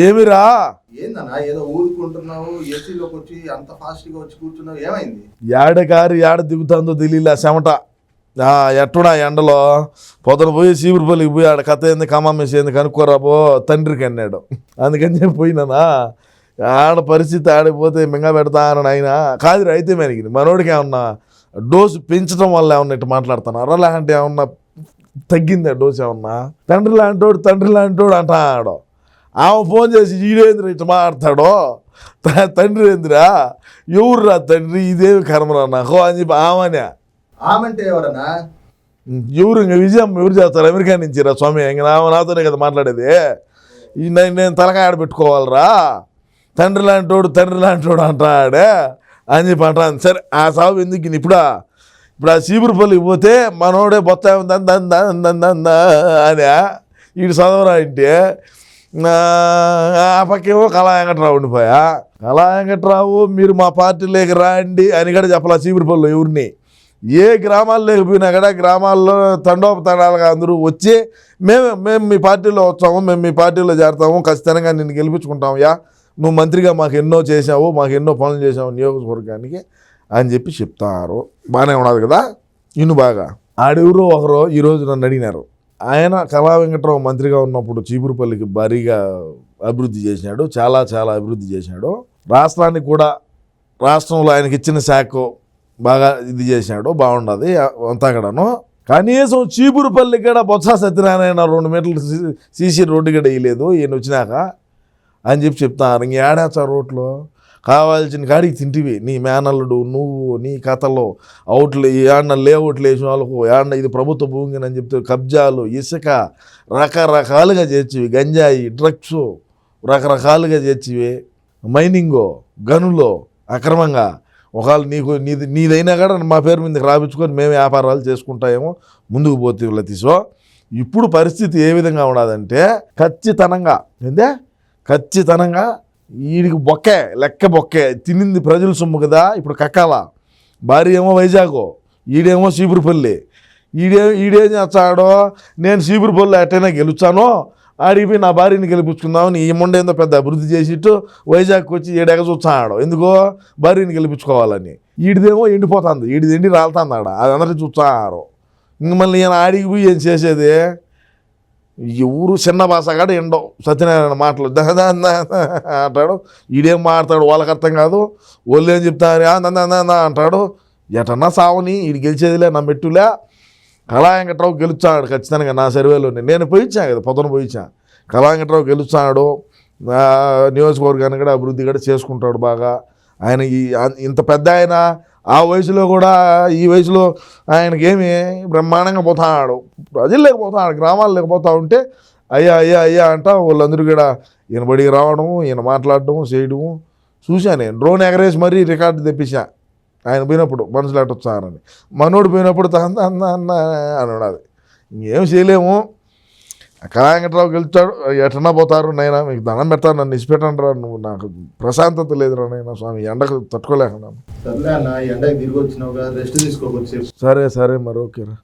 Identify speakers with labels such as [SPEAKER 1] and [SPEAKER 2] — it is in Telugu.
[SPEAKER 1] ఏమిరా?
[SPEAKER 2] ఏందన్నా ఏదో ఊరుకుంటున్నావు ఏసీలోకి వచ్చి అంత వచ్చి కూర్చున్నావు ఏమైంది?
[SPEAKER 1] యాడ కారు యాడ దిగుతుందో తెలియలే చెమట. ఆ, ఎట్టుడా ఎండలో? పొద్దున పోయి సీపురుపల్లికి పోయి ఆడ కథ ఏంది కమ్మేసి ఏంది కనుక్కోరా పో తండ్రికి అన్నాడు. అందుకని చెప్పి పోయినానా? ఆడ పరిస్థితి ఆడిపోతే మింగ పెడతానని ఆయన కాదు అయితే మనకి మనోడికి ఏమన్నా డోసు పెంచడం వల్ల ఏమన్నా ఇట్లా మాట్లాడుతున్నారా? లేదంటే ఏమన్నా తగ్గిందా డోసు ఏమన్నా? తండ్రి లాంటోడు తండ్రి లాంటోడు అంటాడు. ఆమె ఫోన్ చేసి ఈడేంద్ర ఇట్లా మాట్లాడతాడో? తండ్రి ఏందిరా? ఎవర్రా తండ్రి? ఇదేమి కర్మరా నాకు అని చెప్పి ఆమెనే.
[SPEAKER 2] ఆమంటే ఎవరన్నా?
[SPEAKER 1] ఎవరు ఇంకా విజయం ఎవరు చేస్తారు? అమెరికా నుంచి రా స్వామి. ఇంక నా నాతోనే కదా మాట్లాడేది. నేను నేను తలకాయ ఆడ పెట్టుకోవాలరా తండ్రి లాంటోడు తండ్రి లాంటోడు అంటాడే అని చెప్పి అంటాను సరే ఆ సాగు ఎందుకు? ఇప్పుడా ఇప్పుడు ఆ సీపురుపల్లికి పోతే మనోడే బొత్త దన్ దన్ దన్ అని వీడు చదవరా అంటే ఆ, పక్కేమో కళా వెంకట్రావు ఉండిపోయా. కళా వెంకట్రావు మీరు మా పార్టీలోకి రాండి అని కూడా చెప్పాలా సీపురుపల్లిలో ఎవరిని ఏ గ్రామాలు లేకపోయినా కూడా గ్రామాల్లో తండోపతండాలుగా అందరూ వచ్చి మేము మేము మీ పార్టీలో వచ్చాము మేము మీ పార్టీలో చేరతాము ఖచ్చితంగా నిన్ను గెలిపించుకుంటాము యా. నువ్వు మంత్రిగా మాకు ఎన్నో చేసావు మాకు ఎన్నో పనులు చేసావు నియోజకవర్గానికి. అని చెప్పి చెప్తారు. బాగానే ఉన్నది కదా? ఇను బాగా. ఆడెవరో ఒకరు ఈరోజు నన్ను అడిగినారు. ఆయన కళా వెంకట్రావు మంత్రిగా ఉన్నప్పుడు చీపురుపల్లికి భారీగా అభివృద్ధి చేసినాడు. చాలా చాలా అభివృద్ధి చేసినాడు. రాష్ట్రానికి కూడా రాష్ట్రంలో ఆయనకి ఇచ్చిన శాఖ బాగా ఇది చేసినాడు. బాగుండదు అంతా కూడాను. కనీసం చీపురుపల్లి కూడా బొత్స సత్యనారాయణ రెండు మీటర్లు సీసీ రోడ్డు కూడా వేయలేదు. ఈయన వచ్చినాక అని చెప్పి చెప్తాను ఇంక ఏడాచా రోడ్లో కావాల్సిన కాడికి తింటివి. నీ మేనల్లుడు నువ్వు నీ కథలో అవుట్లు ఏడన్న లేఅవుట్లు వేసిన వాళ్ళకు ఏడన్న ఇది ప్రభుత్వ భూమి అని చెప్తే కబ్జాలు ఇసుక రకరకాలుగా చేర్చివి. గంజాయి డ్రగ్స్ రకరకాలుగా చేర్చివి. మైనింగో గనులో అక్రమంగా ఒకవేళ నీకు నీది నీదైనా కూడా మా పేరు మీదకి రాపించుకొని మేము వ్యాపారాలు చేసుకుంటాయేమో ముందుకు పోతే లతీసో ఇప్పుడు పరిస్థితి ఏ విధంగా ఉన్నదంటే ఖచ్చితంగా ఏందే? ఖచ్చితంగా వీడికి బొక్కే లెక్క బొక్కే. తినింది ప్రజల సొమ్ము కదా ఇప్పుడు కక్కాల భార్య ఏమో వైజాగ్ ఈడేమో సీపురుపల్లి ఈడే ఈడేం చేస్తాడో నేను సీపురుపల్లి ఎట్టైనా గెలుచానో ఆడిపోయి నా భార్యని గెలిపించుకుందామని ఈ ముండేందో పెద్ద అభివృద్ధి చేసిట్టు వైజాగ్కి వచ్చి ఏడెగ చూస్తాడు. ఎందుకో? భార్యని గెలిపించుకోవాలని. ఈడిదేమో ఎండిపోతుంది ఈడిది ఎండి రాలుతుంది ఆడ. అది అందరికీ చూస్తాడు ఇంక మళ్ళీ ఈయన ఆడికి పోయి ఏం చేసేది? ఎవరు చిన్న భాషగాడు ఎండో సత్యనారాయణ మాటలు. అంటాడు. ఈడేం మాట్లాడు వాళ్ళకి అర్థం కాదు. వాళ్ళు ఏం చెప్తారు? అంటాడు. ఎటన్నా సావని ఈడు గెలిచేదిలే నా మెట్టులే. కళా వెంకట్రావు గెలుచాడు ఖచ్చితంగా నా సర్వేలోనే. నేను పోయించా కదా పొద్దున పోయించా. కళా వెంకట్రావు గెలుచాడు నియోజకవర్గాన్ని కూడా అభివృద్ధి కూడా చేసుకుంటాడు బాగా. ఆయన ఈ ఇంత పెద్ద ఆయన ఆ వయసులో కూడా ఈ వయసులో ఆయనకి ఏమి బ్రహ్మాండంగా పోతాడు. ప్రజలు లేకపోతాడు గ్రామాలు లేకపోతా ఉంటే అయ్యా అయ్యా అయ్యా అంట వాళ్ళందరూ కూడా ఈయన బడికి రావడము ఈయన మాట్లాడటము చేయడము చూశాను నేను. డ్రోన్ ఎగరేసి మరీ రికార్డు తెప్పించా ఆయన పోయినప్పుడు మనుషులు అటు మనోడు పోయినప్పుడు తన అన్న అన్న అని ఉన్నది ఇంకేం చేయలేము. కళాంకట్రావు గెలుస్తాడు ఎటన్నా పోతారు నైనా మీకు దండం పెడతాను నన్ను ఇచ్చిపెట్టండి రా నువ్వు నాకు ప్రశాంతత లేదురా నైనా స్వామి ఎండకు తట్టుకోలేకున్నాను సరే సరే మరి ఓకేరా